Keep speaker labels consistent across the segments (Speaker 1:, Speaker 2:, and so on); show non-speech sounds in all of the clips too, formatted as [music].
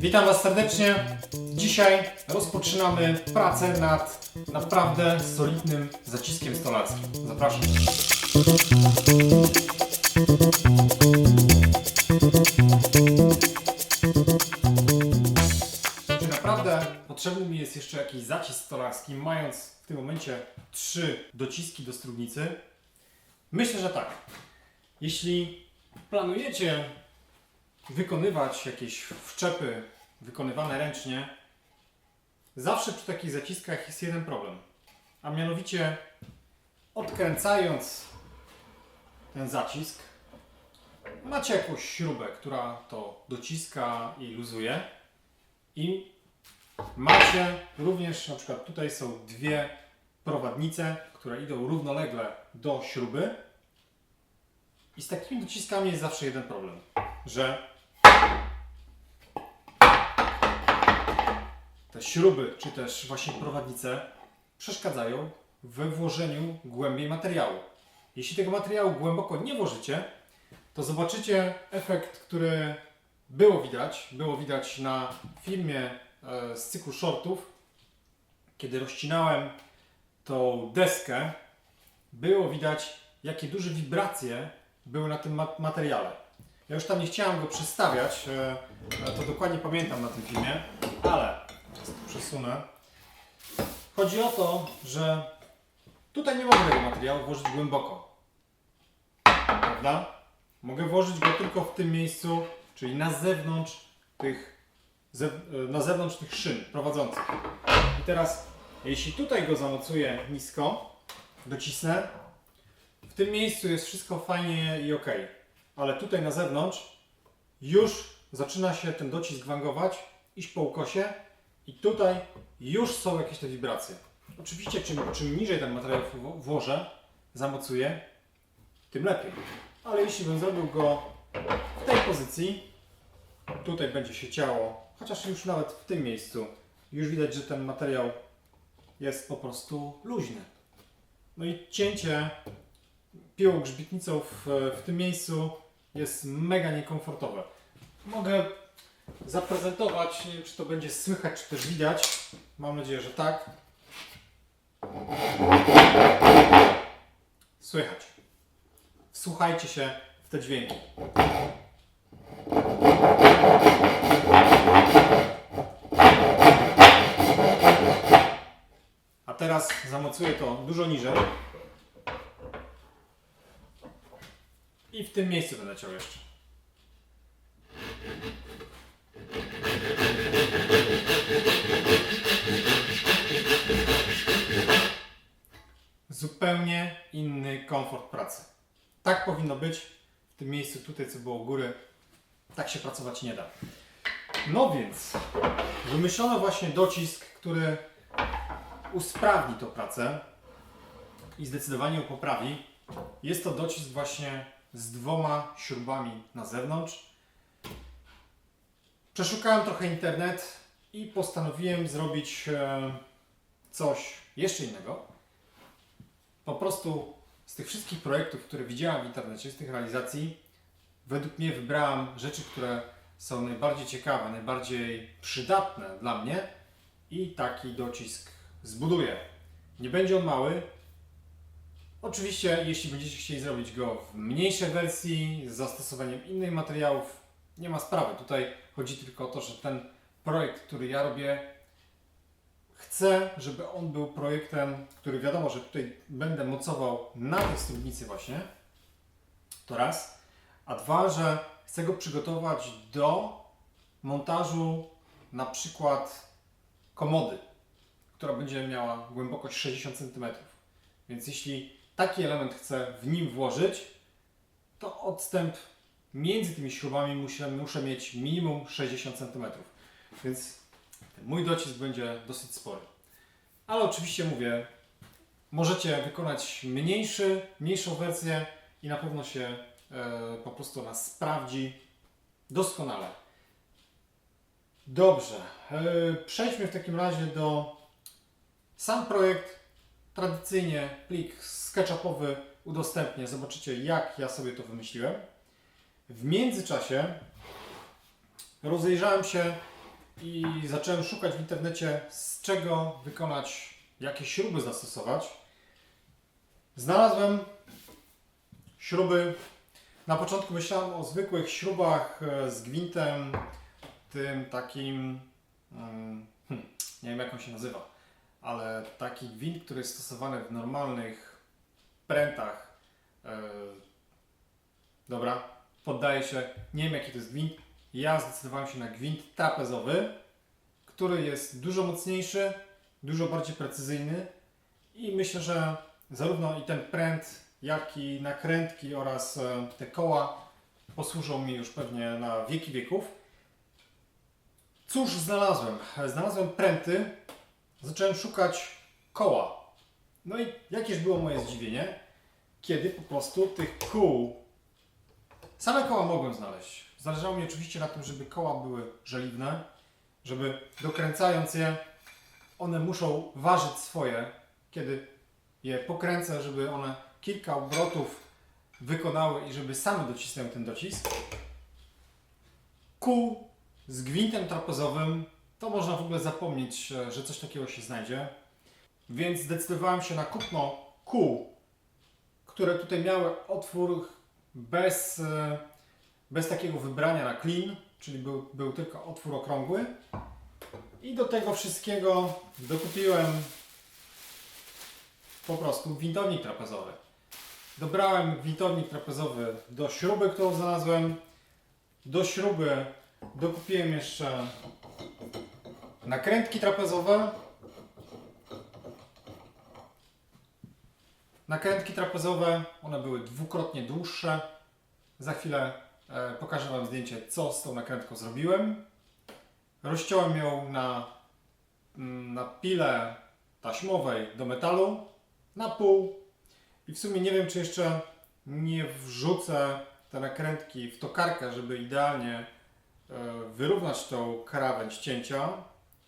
Speaker 1: Witam Was serdecznie. Dzisiaj rozpoczynamy pracę nad naprawdę solidnym zaciskiem stolarskim. Zapraszam. Czy naprawdę potrzebny mi jest jeszcze jakiś zacisk stolarski, mając w tym momencie trzy dociski do strugnicy? Myślę, że tak. Jeśli planujecie wykonywać jakieś wszczepy wykonywane ręcznie, zawsze przy takich zaciskach jest jeden problem. A mianowicie odkręcając ten zacisk, macie jakąś śrubę, która to dociska i luzuje. I macie również, na przykład tutaj są dwie prowadnice, które idą równolegle do śruby. I z takimi dociskami jest zawsze jeden problem, że śruby, czy też właśnie prowadnice przeszkadzają we włożeniu głębiej materiału. Jeśli tego materiału głęboko nie włożycie, to zobaczycie efekt, który było widać, było widać na filmie e, z cyklu shortów, kiedy rozcinałem tą deskę, było widać, jakie duże wibracje były na tym ma- materiale. Ja już tam nie chciałem go przestawiać, e, to dokładnie pamiętam na tym filmie, przesunę. Chodzi o to, że tutaj nie mogę tego materiału włożyć głęboko. Prawda? Mogę włożyć go tylko w tym miejscu, czyli na zewnątrz tych, na zewnątrz tych szyn prowadzących. I teraz, jeśli tutaj go zamocuję nisko, docisnę, w tym miejscu jest wszystko fajnie i ok, ale tutaj na zewnątrz już zaczyna się ten docisk wangować, iść po ukosie i tutaj już są jakieś te wibracje. Oczywiście czym, czym niżej ten materiał włożę, zamocuję, tym lepiej. Ale jeśli bym zrobił go w tej pozycji, tutaj będzie się ciało, chociaż już nawet w tym miejscu, już widać, że ten materiał jest po prostu luźny. No i cięcie piłą grzbietnicą w, w tym miejscu jest mega niekomfortowe. Mogę zaprezentować, nie wiem czy to będzie słychać, czy też widać. Mam nadzieję, że tak. Słychać. Wsłuchajcie się w te dźwięki. A teraz zamocuję to dużo niżej. I w tym miejscu będę ciął jeszcze. Zupełnie inny komfort pracy. Tak powinno być w tym miejscu tutaj, co było u góry. Tak się pracować nie da. No więc, wymyślono właśnie docisk, który usprawni tą pracę i zdecydowanie ją poprawi. Jest to docisk właśnie z dwoma śrubami na zewnątrz. Przeszukałem trochę internet i postanowiłem zrobić e, coś jeszcze innego. Po prostu z tych wszystkich projektów, które widziałem w internecie, z tych realizacji, według mnie wybrałem rzeczy, które są najbardziej ciekawe, najbardziej przydatne dla mnie i taki docisk zbuduję. Nie będzie on mały. Oczywiście, jeśli będziecie chcieli zrobić go w mniejszej wersji, z zastosowaniem innych materiałów, nie ma sprawy. Tutaj chodzi tylko o to, że ten projekt, który ja robię, chcę, żeby on był projektem, który wiadomo, że tutaj będę mocował na tej studnicy właśnie. To raz. A dwa, że chcę go przygotować do montażu na przykład komody, która będzie miała głębokość 60 cm. Więc jeśli taki element chcę w nim włożyć, to odstęp między tymi śrubami muszę, muszę mieć minimum 60 cm. Więc mój docisk będzie dosyć spory. Ale oczywiście mówię, możecie wykonać mniejszy, mniejszą wersję i na pewno się e, po prostu ona sprawdzi doskonale. Dobrze, e, przejdźmy w takim razie do sam projekt. Tradycyjnie plik SketchUpowy udostępnię. Zobaczycie, jak ja sobie to wymyśliłem. W międzyczasie rozejrzałem się i zacząłem szukać w internecie, z czego wykonać, jakie śruby zastosować. Znalazłem śruby. Na początku myślałem o zwykłych śrubach e, z gwintem, tym takim, mm, hmm, nie wiem jak on się nazywa, ale taki gwint, który jest stosowany w normalnych prętach. E, dobra, poddaję się, nie wiem jaki to jest gwint. Ja zdecydowałem się na gwint trapezowy, który jest dużo mocniejszy, dużo bardziej precyzyjny i myślę, że zarówno i ten pręt, jak i nakrętki oraz e, te koła posłużą mi już pewnie na wieki wieków. Cóż znalazłem? Znalazłem pręty, zacząłem szukać koła. No i jakież było moje zdziwienie, kiedy po prostu tych kół, same koła mogłem znaleźć. Zależało mi oczywiście na tym, żeby koła były żeliwne, żeby dokręcając je, one muszą ważyć swoje, kiedy je pokręcę, żeby one kilka obrotów wykonały i żeby same docisnęły ten docisk. Kół z gwintem trapezowym, to można w ogóle zapomnieć, e, że coś takiego się znajdzie. Więc zdecydowałem się na kupno kół, które tutaj miały otwór bez, e, bez takiego wybrania na clean, czyli był, był tylko otwór okrągły. I do tego wszystkiego dokupiłem po prostu gwintownik trapezowy. Dobrałem gwintownik trapezowy do śruby, którą znalazłem. Do śruby dokupiłem jeszcze nakrętki trapezowe. Nakrętki trapezowe, one były dwukrotnie dłuższe. Za chwilę pokażę Wam zdjęcie, co z tą nakrętką zrobiłem. Rozciąłem ją na, mm, na pile taśmowej do metalu na pół i w sumie nie wiem, czy jeszcze nie wrzucę te nakrętki w tokarkę, żeby idealnie e, wyrównać tą krawędź cięcia,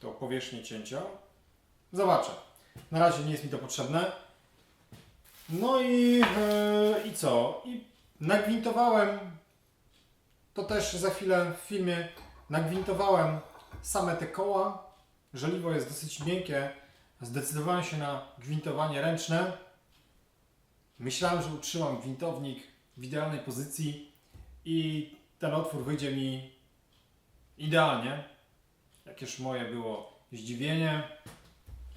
Speaker 1: tą powierzchnię cięcia. Zobaczę. Na razie nie jest mi to potrzebne. No i, e, i co? I nagwintowałem, to też za chwilę w filmie, nagwintowałem same te koła. Żeliwo jest dosyć miękkie. Zdecydowałem się na gwintowanie ręczne. Myślałem, że utrzymam gwintownik w idealnej pozycji i ten otwór wyjdzie mi idealnie. Jakież moje było zdziwienie,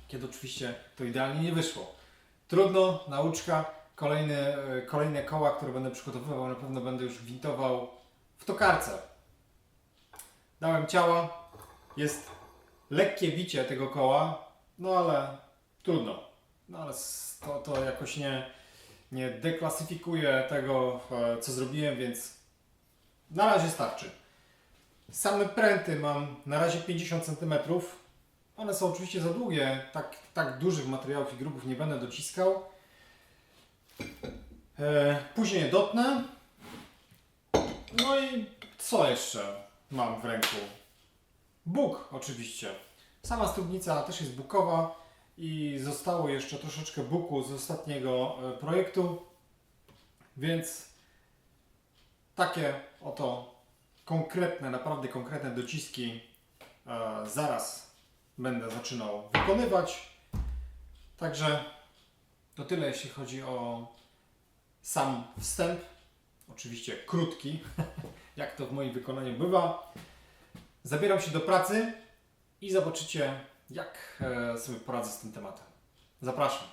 Speaker 1: kiedy oczywiście to idealnie nie wyszło. Trudno, nauczka. Kolejne, kolejne koła, które będę przygotowywał, na pewno będę już gwintował w tokarce. Dałem ciała, jest lekkie bicie tego koła, no ale trudno. No ale to, to jakoś nie, nie deklasyfikuje tego, co zrobiłem, więc na razie starczy. Same pręty mam na razie 50 cm. One są oczywiście za długie, tak, tak dużych materiałów i grubów nie będę dociskał. E, później je dotnę. No i co jeszcze mam w ręku? Bóg oczywiście. Sama studnica też jest bukowa i zostało jeszcze troszeczkę buku z ostatniego e, projektu. Więc takie oto konkretne, naprawdę konkretne dociski e, zaraz będę zaczynał wykonywać. Także to tyle, jeśli chodzi o sam wstęp. Oczywiście krótki, [laughs] jak to w moim wykonaniu bywa. Zabieram się do pracy i zobaczycie, jak e, sobie poradzę z tym tematem. Zapraszam.